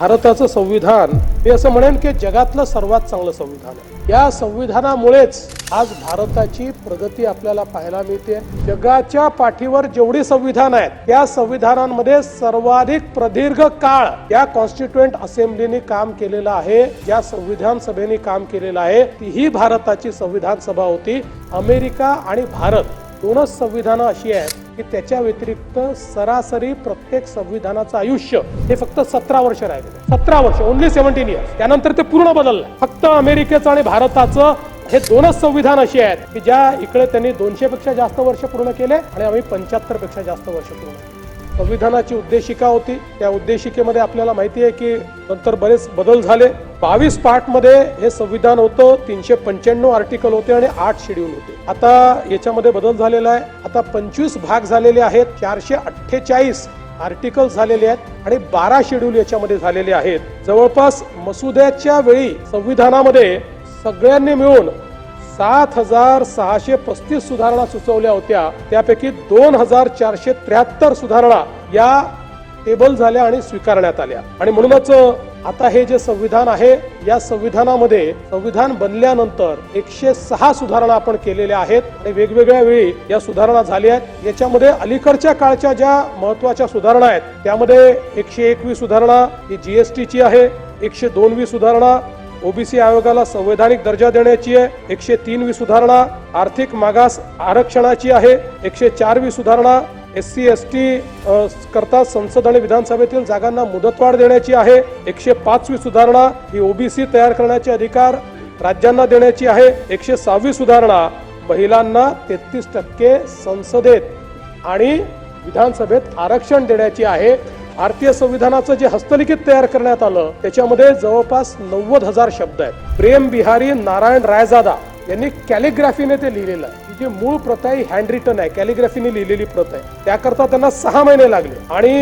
भारताचं संविधान मी असं म्हणेन की जगातलं सर्वात चांगलं संविधान आहे. या संविधानामुळेच आज भारताची प्रगती आपल्याला पाहायला मिळते. जगाच्या पाठीवर जेवढी संविधान आहेत त्या संविधानांमध्ये सर्वाधिक प्रदीर्घ काळ या कॉन्स्टिट्युएंट असेंब्लीने काम केलेलं आहे या संविधान सभेने काम केलेलं आहे. ती ही भारताची संविधान सभा होती. अमेरिका आणि भारत दोनच संविधानं अशी आहेत की त्याच्या व्यतिरिक्त सरासरी प्रत्येक संविधानाचं आयुष्य हे फक्त सतरा वर्ष राहिले. सतरा वर्ष ओनली सेव्हन्टीन इयर्स त्यानंतर ते पूर्ण बदललं फक्त अमेरिकेचं आणि भारताचं हे दोनच संविधान अशी आहेत की ज्या इकडे त्यांनी दोनशे पेक्षा जास्त वर्ष पूर्ण केले आणि आम्ही पंच्याहत्तरपेक्षा जास्त वर्ष पूर्ण केले. संविधानाची उद्देशिका होती. त्या उद्देशिकेमध्ये आपल्याला माहिती आहे की नंतर बरेच बदल झाले. बावीस पार्टमध्ये हे संविधान होतं तीनशे पंच्याण्णव आर्टिकल होते आणि आठ शेड्यूल होते. आता याच्यामध्ये बदल झालेला आहे. आता पंचवीस भाग झालेले आहेत. चारशे अठ्ठेचाळीस आर्टिकल झालेले आहेत आणि बारा शेड्यूल याच्यामध्ये झालेले आहेत. जवळपास मसुद्याच्या वेळी संविधानामध्ये सगळ्यांनी मिळून सात हजार सहाशे पस्तीस सुधारणा सुचवल्या होत्या. त्यापैकी दोन हजार चारशे त्र्याहत्तर सुधारणा या टेबल झाल्या आणि स्वीकारण्यात आल्या. आणि म्हणूनच आता हे जे संविधान आहे या संविधानामध्ये संविधान बनल्यानंतर एकशे सहा सुधारणा आपण केलेल्या आहेत आणि वेगवेगळ्या वेळी या सुधारणा झाल्या आहेत. याच्यामध्ये अलीकडच्या काळच्या ज्या महत्त्वाच्या सुधारणा आहेत त्यामध्ये एकशे एकवीस सुधारणा ही जीएसटीची आहे एकशे दोनवी सुधारणा ओबीसी आयोगाला संवैधानिक दर्जा देण्याची आहे एकशे तीनवी सुधारणा आर्थिक मागास आरक्षणाची आहे एकशे चारवी सुधारणा एस सी एस टी करता संसद आणि विधानसभेतील जागांना मुदतवाढ देण्याची आहे. एकशे पाचवी सुधारणा ही ओबीसी तयार करण्याचे अधिकार राज्यांना देण्याची आहे. एकशे सहावी सुधारणा महिलांना तेहतीस टक्के संसदेत आणि विधानसभेत आरक्षण देण्याची आहे. भारतीय संविधानाचं जे हस्तलिखित तयार करण्यात आलं त्याच्यामध्ये जवळपास नव्वद हजार शब्द आहेत. प्रेम बिहारी नारायण रायजादा यांनी कॅलिग्राफीने ते लिहिलेलं आहे. ही जी मूळ प्रत आहे हँड रिटन आहे कॅलिग्राफीने लिहिलेली प्रत आहे. त्याकरता त्यांना सहा महिने लागले. आणि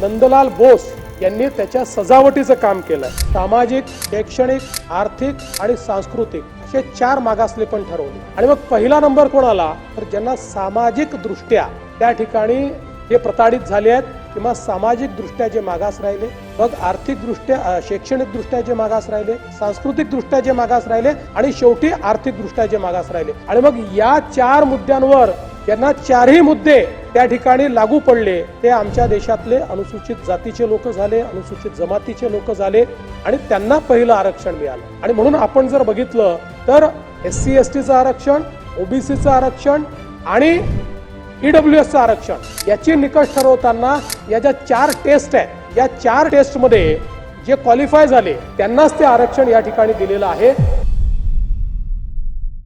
नंदलाल बोस यांनी त्याच्या सजावटीचं काम केलं. सामाजिक शैक्षणिक आर्थिक आणि सांस्कृतिक असे चार मागासले पण ठरवले. आणि मग पहिला नंबर कोण आला तर ज्यांना सामाजिक दृष्ट्या त्या ठिकाणी हे प्रताडित झाले आहेत किंवा सामाजिक दृष्ट्या जे मागास राहिले मग आर्थिक दृष्ट्या शैक्षणिक दृष्ट्या जे मागास राहिले सांस्कृतिक दृष्ट्या जे मागास राहिले आणि शेवटी आर्थिक दृष्ट्या जे मागास राहिले. आणि मग या चार मुद्द्यांवर यांना चारही मुद्दे त्या ठिकाणी लागू पडले. ते आमच्या देशातले अनुसूचित जातीचे लोक झाले अनुसूचित जमातीचे लोक झाले आणि त्यांना पहिलं आरक्षण मिळालं. आणि म्हणून आपण जर बघितलं तर एस सी एस टीचं आरक्षण ओबीसीचं आरक्षण आणि ईडब्ल्यू एसचं आरक्षण. याचे निकष ठरवताना या ज्या चार टेस्ट आहेत या चार टेस्टमध्ये जे क्वालिफाय झाले त्यांनाच ते आरक्षण या ठिकाणी दिलेलं आहे.